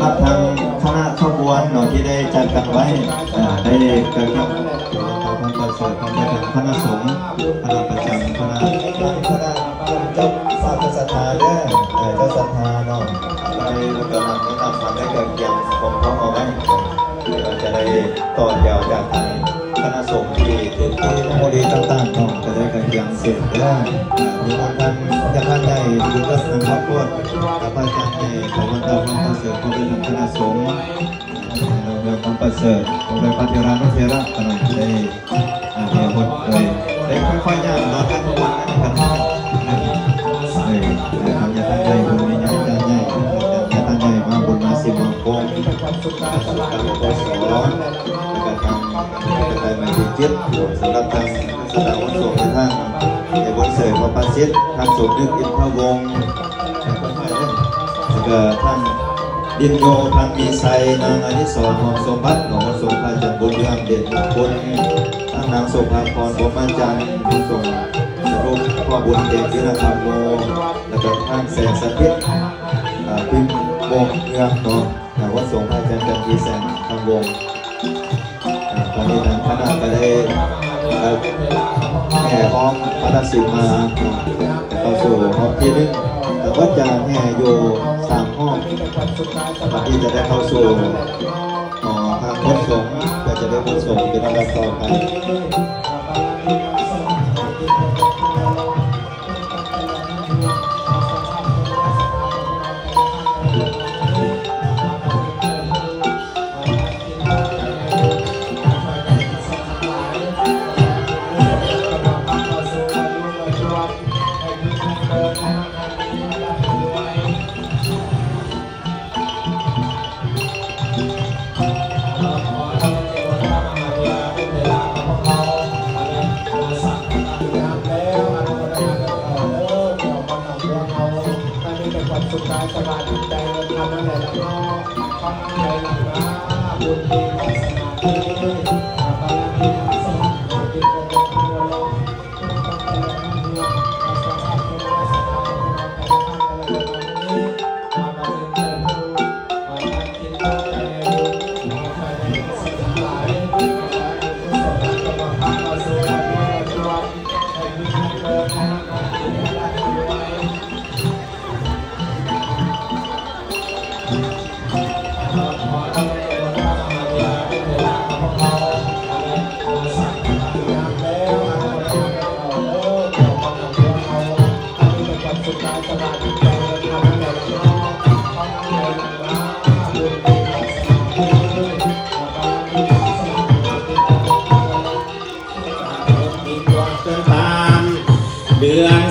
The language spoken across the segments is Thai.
ครับทางคณะขบวนเนาะที่ได้จัดกันไว้ได้กระทำท่านประเสริฐท่านประธานคณะสงฆ์คณะประจำคณะคณะเจ้าศาสตร์ศรัทธาเด้อเอ่อเจ้าศรัทธาเนาะไปแล้วก็นำแนะนำทำได้เกิดเกี่ยวของเขาเอาไว้ เพื่อจะได้ต่อยาวจากทางคณะสงฆ์ที่ถือที่โมดีต่างๆเนาะจะได้กันยังเสร็จได้มีวันท่านจะท่านใหญ่ดูแลทางครอบครัวกับอาจารย์ใหญ่ขอวันดาววันประเสริฐผู้เป็นคณะสงฆ์เรื่องความประเสริฐของพระปฏิรานุเทระขนมได้เฮียหดเลยได้ค่อยๆย่างนะครับ สอนแล้วก็ทำกระจายมาที่จิตสำหรับทางสถาวันสงฆ์ในทางในบนเสริฐพระปัสสิทธิ์ทางสมนึกอินทวงศ์แล้วก็ท่านดินโยพันมีไซนางอนิสรหอมสมบัติของสมพรจันทร์บุญเรืองเด่นมงคลท่านนางสุภาพรบรมจันทร์ผู้ทรงรูปพ่อบุญเด็กวิรธรรมโมแล้วก็ท่านแสงสถิตพิมพ์วงเมืองเนาะอ่า วัดสงฆ์พระอาจารย์จันทีแสงทางวงตอนนี้ทางคณะก็ได้แห่ห้องพระนศิลมาเข้าสู่ห้องที่นึงแต่ว่าจะแห่อยู่สามห้องตอนที่จะได้เข้าสู่หอพระพจน์สงฆ์ก็จะได้พจน์สงฆ์เป็นลำดับต่อไป สุขายสบายใจเราทำอะไรแล้วก็ทำอะไรแล้วก็บุญดีสมาธิ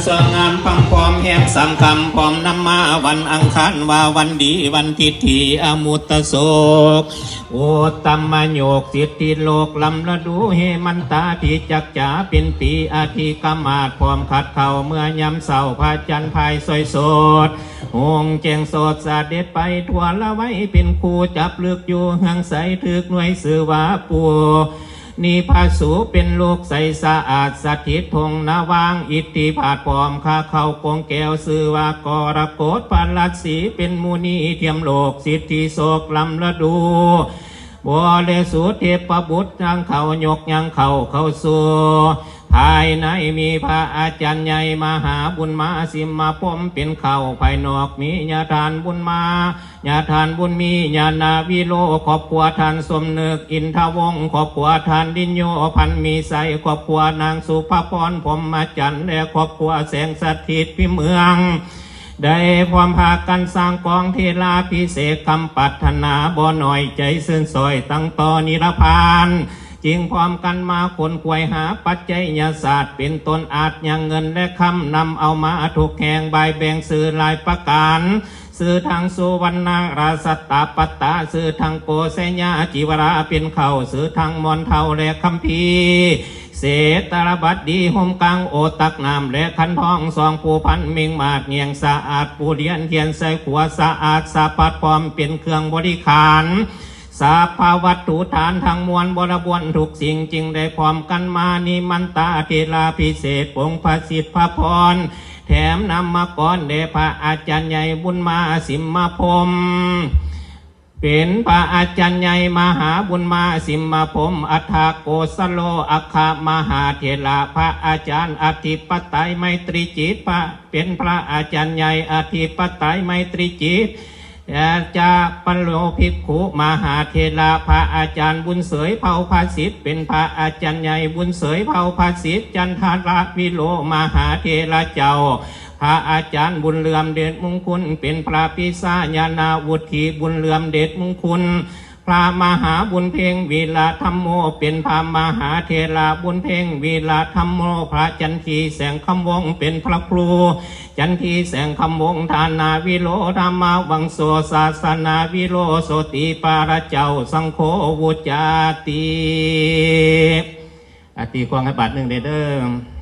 สงามพังพร้อมแห่งสังคำพร้อมนำมาวันอังคารว่าวันดีวันทิฏฐิอมุตโศกโอตัมมโยกสิทธิโลกลำละดูเฮมันตาที่จักจาเป็นปีอาทิกรรมาดพร้อมขัดเข่าเมื่อยำเศร้าพระจันทร์ภายสวยสดหงเจงสดสาเด็ดไปทั่วละไว้เป็นคู่จับเลือกอยู่หังใสถึกหน่วยสือว่าปัว นี่พาสูเป็นลูกใสสะอาดสถิตทงนาวางอิทธิผาดปอมข้าเข้ากงแก้วซื้อว่ากรโกฏพันลัดสีเป็นมูนีเทียมโลกสิทธิโศกลำละดูบัวเลสุเทพบุตรยังเขายกยังเขาเข้าสู่ภายในมีพระอาจารย์ใหญ่มหาบุญมาสิมมาพมเป็นเขาภายนอกมีญาทานบุญมา ญาทานบุญมีญาณาวิโลขอบครัวทานสมนึกอินทวงขอบครัวทานดินโยพันมีใสขอบครัวนางสุภาพรผมมาจันทร์และขอบครัวแสงสถิตพิเมืองได้ความพากันสร้างกองเทลาพิเศษคำปัฒนาบ่หน่อยใจซื่นซอยตั้งต่อนิรพานจึงพร้อมกันมาคนควยหาปัจจัยยาศาสตร์เป็นตนอาจยังเงินและคำนำเอามาถูกแข่งใบแบ่งสื่อลายประการ สื่อทางสุวรรณราสตาปัตตาสื่อทางโกเสญาจิวราเป็นเข่าสื่อทางมอนเทาและคัมภีเศษตรบัดดีหมกลางโอตักน้ำและคันทองสองผู้พันมิงมาดเงียงสะอาดปูเดียนเทียนใส่ขัวสะอาดสะปัดพร้อมเป็นเครื่องบริขารสาภาวัตถุฐานทางมวลบรบวนทุกสิ่งจึงได้พร้อมกันมานิมันตาเทลาพิเศษปงพระสิทธิพระพร แถมนำมาก่อนเดพระอาจารย์ใหญ่บุญมาสิมมาพรมเป็นพระอาจารย์ใหญ่มหาบุญมาสิมมาพรมอัฏฐโกสโลอัคคามหาเถระพระอาจารย์อธิปไตยไมตรีจิตพระเป็นพระอาจารย์ใหญ่อธิปไตยไมตรีจิต อาจารย์ปัญโลภิกขุมหาเทระพระอาจารย์บุญเสยเผ่าภาสิทธิ์เป็นพระอาจารย์ใหญ่บุญเสยเผ่าภาสิทธิ์จันทราวิโลมหาเทระเจ้าพระอาจารย์บุญเลื่อมเดชมงคลเป็นพระพิสาญาณาวุฒิบุญเลื่อมเดชมงคล พระมหาบุญเพ่งวีลาธรรมโม เป็นพระมหาเทราบุญเพ่งวีลาธรรมโม พระจันทีแสงคำวงเป็นพระครู จันทีแสงคำวงทานาวิโลธรรมาวังโสศาสนาวิโลโสติปาระเจ้าสังโฆวุจาติอติควงให้บาทหนึ่งเด้อเด้อ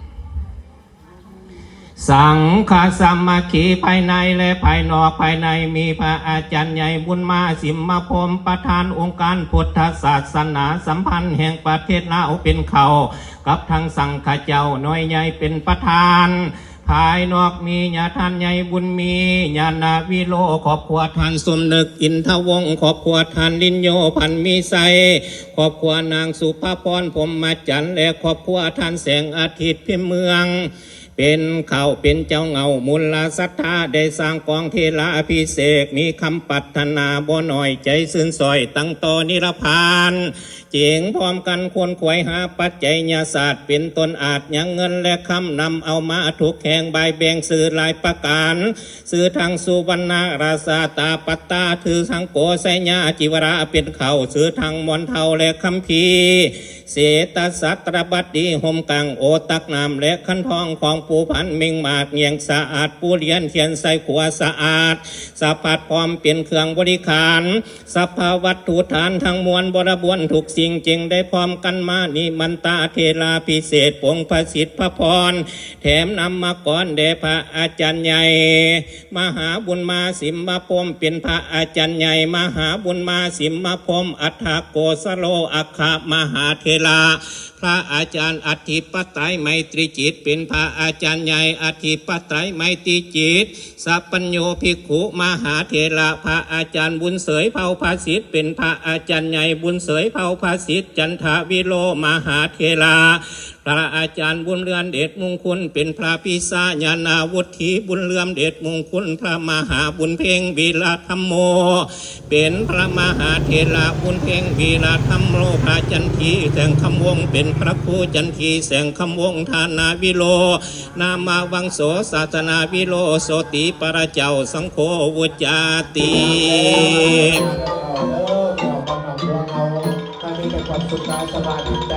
สังฆสามัคคีภายในและภายนอกภายในมีพระอาจารย์ใหญ่บุญมาสิมมาพรมประธานองค์การพุทธศาสนาสัมพันธ์แห่งประเทศลาวเป็นเขากับทางสังฆเจ้าน้อยใหญ่เป็นประธานภายนอกมีญาท่านใหญ่บุญมีญาณวิโลขอบครัวท่านสมนึกอินทวงขอบครัวท่านลินโยพันมีไซขอบครัวนางสุภาพรผมมาจันทร์และขอบครัวท่านแสงอาทิตย์พิมเมือง เป็นเขาเป็นเจ้าเงามุลศรัทธาได้สร้างกองเทลาพิเศษกมีคำปัฒนาบ่หน่อยใจซื่นซอยตั้งต่อนิรพานเจียงพร้อมกันควรขวยหาปัจจัยญาศาสตร์เป็นตนอาจยังเงินและคำนำเอามาทุกแห่งใบแบ่งสื่อหลายประการสื่อทางสุวรรณราชาตาปัตตาถือทางโกไสญาจิวราเป็นเขาสื่อทางมอนเทาและคำพี เศรษฐสัตรบัดดีหมกังโอตักนามและขันทองของปูพันมิงมาดเงียงสะอาดปูเลียนเทียนใส่ขัวสะอาดสะพัดพร้อมเป็นเครื่องบริขารสัพพวัตถุฐานทั้งมวลบรบวนถูกสิ่งจริงได้พร้อมกันมานิมันตาเทลาพิเศษปงพระสิทธิพระพร แถมนำมาก่อนเดพระอาจารย์ใหญ่ มหาบุญมาสิมมาพมเป็นพระอาจารย์ใหญ่ มหาบุญมาสิมมาพมอัฏฐโกสโลอัคคมหาเทลา พระอาจารย์อธิปไตยไมตรีจิต เป็นพระอาจารย์ใหญ่อธิปไตยไมตรีจิต สัพปัญโยภิกขุมหาเทระพระอาจารย์บุญเสยเผ่าภาสิทธิ์เป็นพระอาจารย์ใหญ่บุญเสยเผ่าภาสิทธิ์จันทวิโลมหาเทระพระอาจารย์บุญเรือนเดชมงคลเป็นพระพิสาญาณาวุฒิบุญเรือมเดชมงคลพระมหาบุญเพ่งวีระธรรมโม เป็นพระมหาเทระบุญเพ่งวีระธรรมโมพระจันทีแสงคำวงเป็นพระครูจันทีแสงคำวงธานาวิโล นามาวังโสศาสนาวิโลโสติปรเจ้าสังโฆวุจาติถ้ามีแต่ความสุขกายสบายจิตใจเงินทำนั่นแหละแล้วก็ความมั่นใจหลังมาบุญมีวาสนา